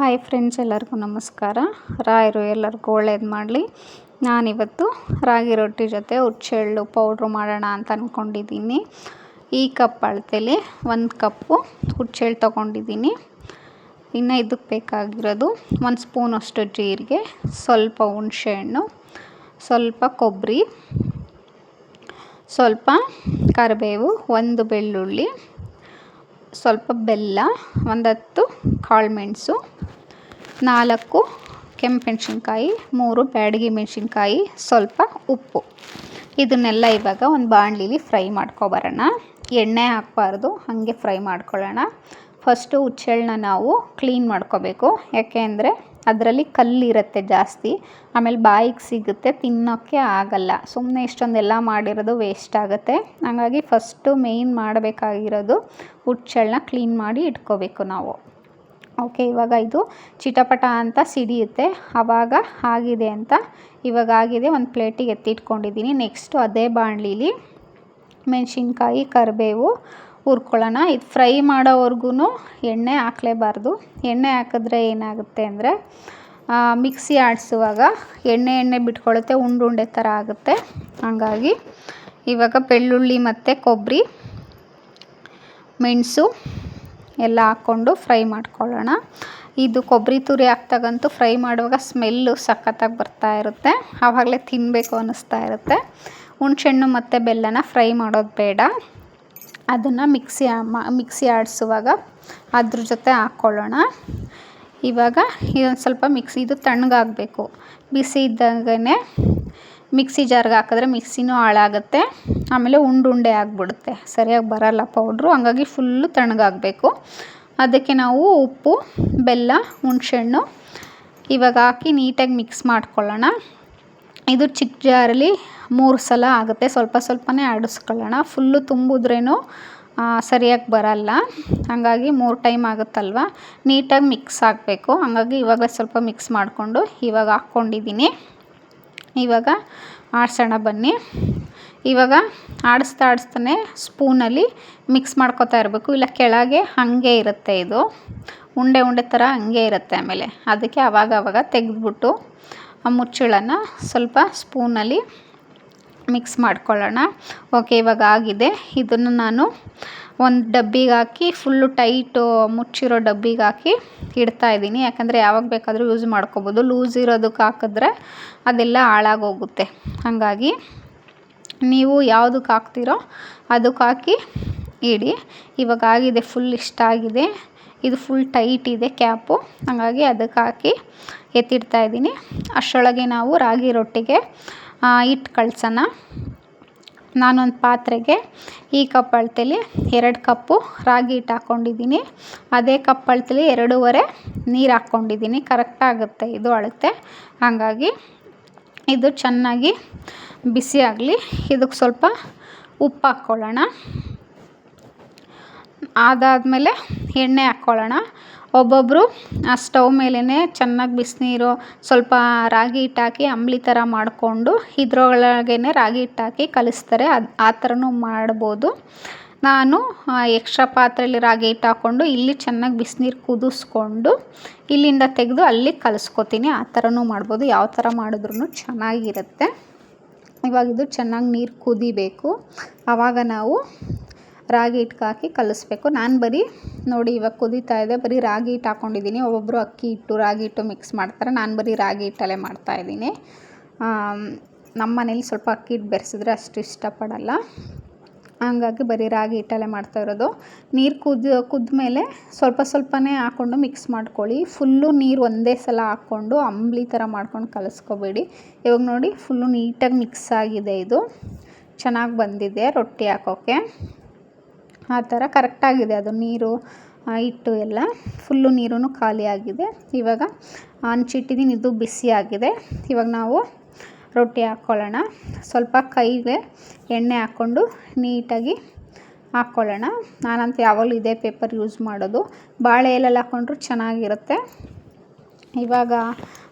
Hi friends, ಎಲ್ಲರಿಗೂ ನಮಸ್ಕಾರ. ರಾಯರು ಎಲ್ಲರಿಗೂ ಒಳ್ಳೇದು ಮಾಡಲಿ. ನಾನಿವತ್ತು ರಾಗಿ ರೊಟ್ಟಿ ಜೊತೆ ಹುಚ್ಚೆಳ್ಳು ಪೌಡ್ರು ಮಾಡೋಣ ಅಂತ ಅಂದ್ಕೊಂಡಿದ್ದೀನಿ ಈ ಕಪ್ ಅಳತೆಯಲ್ಲಿ ಒಂದು ಕಪ್ಪು ಹುಚ್ಚೆಳ್ಳು ತೊಗೊಂಡಿದ್ದೀನಿ. ಇನ್ನು ಇದಕ್ಕೆ ಬೇಕಾಗಿರೋದು ಒಂದು ಸ್ಪೂನಷ್ಟು ಜೀರಿಗೆ, ಸ್ವಲ್ಪ ಹುಣಸೆಹಣ್ಣು ಸ್ವಲ್ಪ ಕೊಬ್ಬರಿ ಸ್ವಲ್ಪ ಕರಿಬೇವು, ಒಂದು ಬೆಳ್ಳುಳ್ಳಿ ಸ್ವಲ್ಪ ಬೆಲ್ಲ ಒಂದು ಹತ್ತು ಕಾಳುಮೆಣಸು ನಾಲ್ಕು ಕೆಂಪು ಮೆಣಸಿನ್ಕಾಯಿ, ಮೂರು ಬ್ಯಾಡಗಿ ಮೆಣಸಿನ್ಕಾಯಿ, ಸ್ವಲ್ಪ ಉಪ್ಪು. ಇದನ್ನೆಲ್ಲ ಇವಾಗ ಒಂದು ಬಾಣಲಿಲಿ ಫ್ರೈ ಮಾಡ್ಕೊಬರೋಣ. ಎಣ್ಣೆ ಹಾಕಬಾರ್ದು, ಹಾಗೆ ಫ್ರೈ ಮಾಡ್ಕೊಳ್ಳೋಣ. ಫಸ್ಟು ಹುಚ್ಚೆಳ್ಳನ್ನ ನಾವು ಕ್ಲೀನ್ ಮಾಡ್ಕೋಬೇಕು. ಯಾಕೆ ಅಂದರೆ ಅದರಲ್ಲಿ ಕಲ್ಲಿರುತ್ತೆ ಜಾಸ್ತಿ. ಆಮೇಲೆ ಬಾಯಿಗೆ ಸಿಗುತ್ತೆ ತಿನ್ನೋಕ್ಕೆ ಆಗಲ್ಲ. ಸುಮ್ಮನೆ ಇಷ್ಟೊಂದೆಲ್ಲ ಮಾಡಿರೋದು ವೇಸ್ಟ್ ಆಗುತ್ತೆ. ಹಾಗಾಗಿ ಫಸ್ಟು ಮೇಯ್ನ್ ಮಾಡಬೇಕಾಗಿರೋದು ಹುಚ್ಚಳನ್ನ ಕ್ಲೀನ್ ಮಾಡಿ ಇಟ್ಕೋಬೇಕು ನಾವು. ಓಕೆ ಇವಾಗ ಇದು ಚಿಟಪಟ ಅಂತ ಸಿಡಿಯುತ್ತೆ. ಆವಾಗ ಆಗಿದೆ ಅಂತ ಇವಾಗ ಆಗಿದೆ, ಒಂದು ಪ್ಲೇಟಿಗೆ ಎತ್ತಿಟ್ಕೊಂಡಿದ್ದೀನಿ ನೆಕ್ಸ್ಟು ಅದೇ ಬಾಣಲಿಲಿ ಮೆಣಸಿನ್ಕಾಯಿ, ಕರಿಬೇವು ಹುರ್ಕೊಳ್ಳೋಣ. ಇದು ಫ್ರೈ ಮಾಡೋವರೆಗೂ ಎಣ್ಣೆ ಹಾಕ್ಲೇಬಾರ್ದು. ಎಣ್ಣೆ ಹಾಕಿದ್ರೆ ಏನಾಗುತ್ತೆ ಅಂದರೆ ಮಿಕ್ಸಿ ಆಡಿಸುವಾಗ ಎಣ್ಣೆ ಎಣ್ಣೆ ಬಿಟ್ಕೊಳ್ಳುತ್ತೆ, ಉಂಡು ಉಂಡೆ ಥರ ಆಗುತ್ತೆ. ಹಾಗಾಗಿ ಇವಾಗ ಬೆಳ್ಳುಳ್ಳಿ ಮತ್ತು ಕೊಬ್ಬರಿ, ಮೆಣಸು ಎಲ್ಲ ಹಾಕ್ಕೊಂಡು ಫ್ರೈ ಮಾಡ್ಕೊಳ್ಳೋಣ. ಇದು ಕೊಬ್ಬರಿ ತುರಿ ಹಾಕ್ದಾಗಂತೂ ಫ್ರೈ ಮಾಡುವಾಗ ಸ್ಮೆಲ್ಲು ಸಖತ್ತಾಗಿ ಬರ್ತಾ ಇರುತ್ತೆ. ಆವಾಗಲೇ ತಿನ್ನಬೇಕು ಅನ್ನಿಸ್ತಾ ಇರುತ್ತೆ. ಹುಣ್ಸೆಹಣ್ಣು ಮತ್ತು ಬೆಲ್ಲನ ಫ್ರೈ ಮಾಡೋದು ಬೇಡ. ಅದನ್ನು ಮಿಕ್ಸಿ ಮಿಕ್ಸಿ ಆಡಿಸುವಾಗ ಅದ್ರ ಜೊತೆ ಹಾಕ್ಕೊಳ್ಳೋಣ. ಇವಾಗ ಇದೊಂದು ಸ್ವಲ್ಪ ಮಿಕ್ಸಿ, ಇದು ತಣ್ಣಗಾಗಬೇಕು. ಬಿಸಿ ಇದ್ದಾಗೇ ಮಿಕ್ಸಿ ಜಾರ್ಗೆ ಹಾಕಿದ್ರೆ ಮಿಕ್ಸಿನೂ ಹಾಳಾಗುತ್ತೆ, ಆಮೇಲೆ ಉಂಡುಂಡೆ ಆಗಿಬಿಡುತ್ತೆ. ಸರಿಯಾಗಿ ಬರೋಲ್ಲ ಪೌಡ್ರು, ಹಂಗಾಗಿ ಫುಲ್ಲು ತಣ್ಣಗಾಗಬೇಕು. ಅದಕ್ಕೆ ನಾವು ಉಪ್ಪು, ಬೆಲ್ಲ, ಹುಣ್ಸೆಹಣ್ಣು ಇವಾಗ ಹಾಕಿ ನೀಟಾಗಿ ಮಿಕ್ಸ್ ಮಾಡ್ಕೊಳ್ಳೋಣ. ಇದು ಚಿಕ್ಕ ಜಾರಲ್ಲಿ ಮೂರು ಸಲ ಆಗುತ್ತೆ. ಸ್ವಲ್ಪ ಸ್ವಲ್ಪನೇ ಆಡಿಸ್ಕೊಳ್ಳೋಣ. ಫುಲ್ಲು ತುಂಬಿದ್ರೇನು ಸರಿಯಾಗಿ ಬರಲ್ಲ. ಹಾಗಾಗಿ ಮೂರು ಟೈಮ್ ಆಗುತ್ತಲ್ವ? ನೀಟಾಗಿ ಮಿಕ್ಸ್ ಆಗಬೇಕು. ಹಾಗಾಗಿ ಇವಾಗ ಸ್ವಲ್ಪ ಮಿಕ್ಸ್ ಮಾಡಿಕೊಂಡು ಇವಾಗ ಹಾಕ್ಕೊಂಡಿದ್ದೀನಿ. ಇವಾಗ ಆಡ್ಸೋಣ ಬನ್ನಿ. ಇವಾಗ ಆಡಿಸ್ತಾ ಆಡಿಸ್ತಾನೆ ಸ್ಪೂನಲ್ಲಿ ಮಿಕ್ಸ್ ಮಾಡ್ಕೊತಾ ಇರಬೇಕು. ಇಲ್ಲ ಕೆಳಗೆ ಹಾಗೆ ಇರುತ್ತೆ ಇದು. ಉಂಡೆ ಉಂಡೆ ಥರ ಹಂಗೆ ಇರುತ್ತೆ ಆಮೇಲೆ. ಅದಕ್ಕೆ ಆವಾಗ ತೆಗೆದ್ಬಿಟ್ಟು ಆ ಮುಚ್ಚಳನ ಸ್ವಲ್ಪ ಸ್ಪೂನಲ್ಲಿ ಮಿಕ್ಸ್ ಮಾಡ್ಕೊಳ್ಳೋಣ. ಓಕೆ, ಇವಾಗ ಆಗಿದೆ. ಇದನ್ನು ನಾನು ಒಂದು ಡಬ್ಬಿಗೆ ಹಾಕಿ, ಫುಲ್ಲು ಟೈಟು ಮುಚ್ಚಿರೋ ಡಬ್ಬಿಗೆ ಹಾಕಿ ಇಡ್ತಾಯಿದ್ದೀನಿ ಯಾಕಂದರೆ ಯಾವಾಗ ಬೇಕಾದರೂ ಯೂಸ್ ಮಾಡ್ಕೊಬೋದು. ಲೂಸ್ ಇರೋದಕ್ಕೆ ಹಾಕಿದ್ರೆ ಅದೆಲ್ಲ ಹಾಳಾಗೋಗುತ್ತೆ. ಹಾಗಾಗಿ ನೀವು ಯಾವುದಕ್ಕೆ ಹಾಕ್ತಿರೋ ಅದಕ್ಕೆ ಹಾಕಿ ಇಡಿ. ಇವಾಗ ಆಗಿದೆ, ಫುಲ್ ಇಷ್ಟ ಆಗಿದೆ. ಇದು ಫುಲ್ ಟೈಟ್ ಇದೆ ಕ್ಯಾಪು ಹಾಗಾಗಿ ಅದಕ್ಕೆ ಹಾಕಿ ಎತ್ತಿಡ್ತಾ ಇದ್ದೀನಿ. ಅಷ್ಟರೊಳಗೆ ನಾವು ರಾಗಿ ರೊಟ್ಟಿಗೆ ಹಿಟ್ಟು ಕಳ್ಸೋಣ. ನಾನೊಂದು ಪಾತ್ರೆಗೆ ಈ ಕಪ್ ಅಳತೆಲಿ ಎರಡು ಕಪ್ಪು ರಾಗಿ ಹಿಟ್ಟು ಹಾಕ್ಕೊಂಡಿದ್ದೀನಿ ಅದೇ ಕಪ್ ಅಳತೆಲಿ ಎರಡೂವರೆ ನೀರು ಹಾಕ್ಕೊಂಡಿದ್ದೀನಿ ಕರೆಕ್ಟಾಗುತ್ತೆ ಇದು ಅಳತೆ. ಹಾಗಾಗಿ ಇದು ಚೆನ್ನಾಗಿ ಬಿಸಿ ಆಗಲಿ. ಇದಕ್ಕೆ ಸ್ವಲ್ಪ ಉಪ್ಪು ಹಾಕ್ಕೊಳ್ಳೋಣ ಅದಾದಮೇಲೆ ಎಣ್ಣೆ ಹಾಕ್ಕೊಳ್ಳೋಣ. ಒಬ್ಬೊಬ್ಬರು ಆ ಸ್ಟವ್ ಮೇಲೇ ಚೆನ್ನಾಗಿ ಬಿಸಿನೀರು, ಸ್ವಲ್ಪ ರಾಗಿ ಹಿಟ್ಟು ಹಾಕಿ ಅಂಬಲಿ ಥರ ಮಾಡಿಕೊಂಡು ಇದ್ರೊಳಗೇ ರಾಗಿ ಹಿಟ್ಟು ಹಾಕಿ ಕಲಿಸ್ತಾರೆ. ಅದು ಆ ಥರನೂ ಮಾಡ್ಬೋದು. ನಾನು ಎಕ್ಸ್ಟ್ರಾ ಪಾತ್ರೆಯಲ್ಲಿ ರಾಗಿ ಹಿಟ್ಟು ಹಾಕ್ಕೊಂಡು ಇಲ್ಲಿ ಚೆನ್ನಾಗಿ ಬಿಸಿನೀರು ಕುದಿಸ್ಕೊಂಡು ಇಲ್ಲಿಂದ ತೆಗೆದು ಅಲ್ಲಿ ಕಲಿಸ್ಕೊತೀನಿ. ಆ ಥರನೂ ಮಾಡ್ಬೋದು. ಯಾವ ಥರ ಮಾಡಿದ್ರೂ ಚೆನ್ನಾಗಿರುತ್ತೆ. ಇವಾಗ ಇದು ಚೆನ್ನಾಗಿ ನೀರು ಕುದಿಬೇಕು. ಆವಾಗ ನಾವು ರಾಗಿ ಹಿಟ್ಟು ಹಾಕಿ ಕಲಿಸ್ಬೇಕು. ನಾನು ಬರೀ ನೋಡಿ ಇವಾಗ ಕುದೀತಾ ಇದೆ, ಬರೀ ರಾಗಿ ಹಿಟ್ಟು ಹಾಕ್ಕೊಂಡಿದ್ದೀನಿ ಒಬ್ಬೊಬ್ಬರು ಅಕ್ಕಿ ಹಿಟ್ಟು, ರಾಗಿ ಹಿಟ್ಟು ಮಿಕ್ಸ್ ಮಾಡ್ತಾರೆ. ನಾನು ಬರೀ ರಾಗಿ ಹಿಟ್ಟಲ್ಲೇ ಮಾಡ್ತಾಯಿದ್ದೀನಿ ನಮ್ಮ ಮನೇಲಿ ಸ್ವಲ್ಪ ಅಕ್ಕಿ ಹಿಟ್ಟು ಬೆರೆಸಿದ್ರೆ ಅಷ್ಟು ಇಷ್ಟಪಡಲ್ಲ. ಹಂಗಾಗಿ ಬರೀ ರಾಗಿ ಹಿಟ್ಟಲ್ಲೇ ಮಾಡ್ತಾ ಇರೋದು. ನೀರು ಕುದ ಮೇಲೆ ಸ್ವಲ್ಪ ಸ್ವಲ್ಪನೇ ಹಾಕ್ಕೊಂಡು ಮಿಕ್ಸ್ ಮಾಡ್ಕೊಳ್ಳಿ. ಫುಲ್ಲು ನೀರು ಒಂದೇ ಸಲ ಹಾಕ್ಕೊಂಡು ಅಂಬ್ಲಿ ಥರ ಮಾಡ್ಕೊಂಡು ಕಲಿಸ್ಕೋಬೇಡಿ. ಇವಾಗ ನೋಡಿ ಫುಲ್ಲು ನೀಟಾಗಿ ಮಿಕ್ಸ್ ಆಗಿದೆ ಇದು. ಚೆನ್ನಾಗಿ ಬಂದಿದೆ ರೊಟ್ಟಿ ಹಾಕೋಕ್ಕೆ ಆ ಥರ ಕರೆಕ್ಟಾಗಿದೆ ಅದು ನೀರು ಹಿಟ್ಟು ಎಲ್ಲ. ಫುಲ್ಲು ನೀರೂ ಖಾಲಿಯಾಗಿದೆ ಇವಾಗ ಹಂಚಿಟ್ಟಿದ್ದೀನಿ ಇದು ಬಿಸಿ ಆಗಿದೆ. ಇವಾಗ ನಾವು ರೊಟ್ಟಿ ಹಾಕ್ಕೊಳ್ಳೋಣ. ಸ್ವಲ್ಪ ಕೈಗೆ ಎಣ್ಣೆ ಹಾಕ್ಕೊಂಡು ನೀಟಾಗಿ ಹಾಕ್ಕೊಳ್ಳೋಣ. ನಾನಂತೂ ಯಾವಾಗಲೂ ಇದೇ ಪೇಪರ್ ಯೂಸ್ ಮಾಡೋದು. ಬಾಳೆ ಎಲೆಲ್ಲಿ ಹಾಕ್ಕೊಂಡ್ರು ಚೆನ್ನಾಗಿರುತ್ತೆ. ಇವಾಗ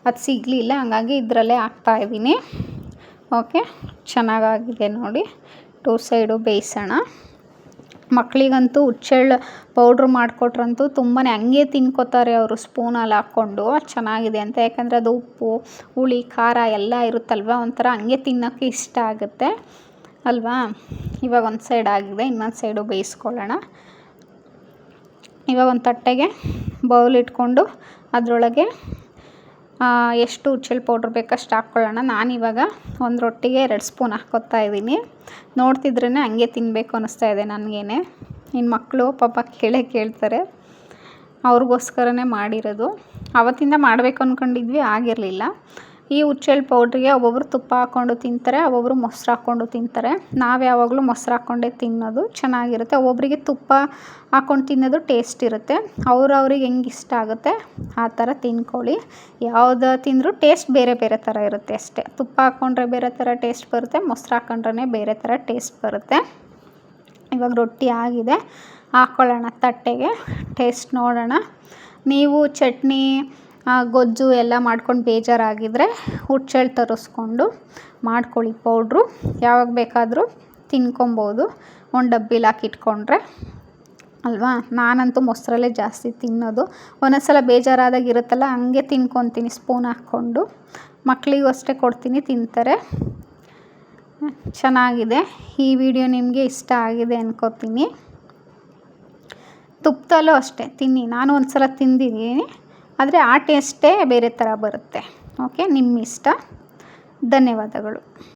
ಅದು ಸಿಗಲಿಲ್ಲ, ಹಂಗಾಗಿ ಇದರಲ್ಲೇ ಹಾಕ್ತಾಯಿದ್ದೀನಿ ಓಕೆ? ಚೆನ್ನಾಗಾಗಿದೆ ನೋಡಿ. Two side ಬೇಯಿಸೋಣ. ಮಕ್ಕಳಿಗಂತೂ ಹುಚ್ಚೆಳ್ಳು ಪೌಡ್ರ್ ಮಾಡಿಕೊಟ್ರಂತೂ ತುಂಬಾ ಹಂಗೆ ತಿನ್ಕೋತಾರೆ ಅವರು ಸ್ಪೂನಲ್ಲಿ ಹಾಕ್ಕೊಂಡು. ಚೆನ್ನಾಗಿದೆ ಅಂತ. ಯಾಕಂದರೆ ಅದು ಉಪ್ಪು, ಹುಳಿ, ಖಾರ ಎಲ್ಲ ಇರುತ್ತಲ್ವ? ಒಂಥರ ಹಂಗೆ ತಿನ್ನೋಕ್ಕೆ ಇಷ್ಟ ಆಗುತ್ತೆ. ಅಲ್ವಾ? ಇವಾಗ ಒಂದು ಸೈಡ್ ಆಗಿದೆ, ಇನ್ನೊಂದು ಸೈಡು ಬೇಯಿಸ್ಕೊಳ್ಳೋಣ. ಇವಾಗ ಒಂದು ತಟ್ಟೆಗೆ ಬೌಲ್ ಇಟ್ಕೊಂಡು ಅದರೊಳಗೆ ಎಷ್ಟು ಹುಚ್ಚೆಳ್ಳು ಪೌಡ್ರ್ ಬೇಕಷ್ಟು ಹಾಕ್ಕೊಳ್ಳೋಣ. ನಾನಿವಾಗ ಒಂದು ರೊಟ್ಟಿಗೆ ಎರಡು ಸ್ಪೂನ್ ಹಾಕ್ಕೊತಾ ಇದ್ದೀನಿ. ನೋಡ್ತಿದ್ರೇ ಹಂಗೆ ತಿನ್ನಬೇಕು ಅನ್ನಿಸ್ತಾ ಇದೆ ನನಗೇನೆ. ಇನ್ನು ಮಕ್ಕಳು ಪಾಪ ಕೇಳೇ ಕೇಳ್ತಾರೆ. ಅವ್ರಿಗೋಸ್ಕರನೇ ಮಾಡಿರೋದು. ಆವತ್ತಿಂದ ಮಾಡಬೇಕು ಅಂದ್ಕೊಂಡಿದ್ವಿ ಆಗಿರಲಿಲ್ಲ. ಈ ಹುಚ್ಚೆಳ್ಳು ಪೌಡ್ರಿಗೆ ಒಬ್ಬೊಬ್ರು ತುಪ್ಪ ಹಾಕ್ಕೊಂಡು ತಿಂತಾರೆ, ಒಬ್ಬೊಬ್ರು ಮೊಸರು ಹಾಕ್ಕೊಂಡು ತಿಂತಾರೆ. ನಾವು ಯಾವಾಗಲೂ ಮೊಸರು ಹಾಕ್ಕೊಂಡೇ ತಿನ್ನೋದು ಚೆನ್ನಾಗಿರುತ್ತೆ. ಒಬ್ಬೊಬ್ರಿಗೆ ತುಪ್ಪ ಹಾಕ್ಕೊಂಡು ತಿನ್ನೋದು ಟೇಸ್ಟ್ ಇರುತ್ತೆ. ಅವ್ರವ್ರಿಗೆ ಹೆಂಗೆ ಇಷ್ಟ ಆಗುತ್ತೆ, ಆ ಥರ ತಿನ್ಕೊಳ್ಳಿ. ಯಾವ್ದು ತಿಂದರೂ ಟೇಸ್ಟ್ ಬೇರೆ ಬೇರೆ ಥರ ಇರುತ್ತೆ ಅಷ್ಟೇ. ತುಪ್ಪ ಹಾಕ್ಕೊಂಡ್ರೆ ಬೇರೆ ಥರ ಟೇಸ್ಟ್ ಬರುತ್ತೆ, ಮೊಸರು ಹಾಕ್ಕೊಂಡ್ರೆ ಬೇರೆ ಥರ ಟೇಸ್ಟ್ ಬರುತ್ತೆ. ಇವಾಗ ರೊಟ್ಟಿ ಆಗಿದೆ. ಹಾಕ್ಕೊಳ್ಳೋಣ ತಟ್ಟೆಗೆ. ಟೇಸ್ಟ್ ನೋಡೋಣ. ನೀವು ಚಟ್ನಿ ಗೊಜ್ಜು ಎಲ್ಲ ಮಾಡ್ಕೊಂಡು ಬೇಜಾರಾಗಿದ್ದರೆ ಹುಚ್ಚೆಳ್ಳು ತರಿಸ್ಕೊಂಡು ಮಾಡ್ಕೊಳ್ಳಿ ಪೌಡ್ರು. ಯಾವಾಗ ಬೇಕಾದರೂ ತಿನ್ಕೊಬೋದು. ಒಂದು ಡಬ್ಬಿಲಿ ಹಾಕಿಟ್ಕೊಂಡ್ರೆ ಅಲ್ವಾ? ನಾನಂತೂ ಮೊಸರಲ್ಲೇ ಜಾಸ್ತಿ ತಿನ್ನೋದು. ಒಂದೊಂದು ಸಲ ಬೇಜಾರಾದಾಗ ಇರುತ್ತಲ್ಲ, ಹಂಗೆ ತಿನ್ಕೊತೀನಿ, ಸ್ಪೂನ್ ಹಾಕ್ಕೊಂಡು. ಮಕ್ಕಳಿಗೂ ಅಷ್ಟೇ ಕೊಡ್ತೀನಿ, ತಿಂತಾರೆ. ಚೆನ್ನಾಗಿದೆ. ಈ ವಿಡಿಯೋ ನಿಮಗೆ ಇಷ್ಟ ಆಗಿದೆ ಅನ್ಕೋತೀನಿ. ತುಪ್ಪದಲ್ಲೂ ಅಷ್ಟೇ, ತಿನ್ನಿ. ನಾನು ಒಂದು ಸಲ ತಿಂದಿದ್ದೀನಿ. ಆದರೆ ಆ ಟೇಸ್ಟೇ ಬೇರೆ ಥರ ಬರುತ್ತೆ. ಓಕೆ ನಿಮ್ಮ ಇಷ್ಟ ಧನ್ಯವಾದಗಳು.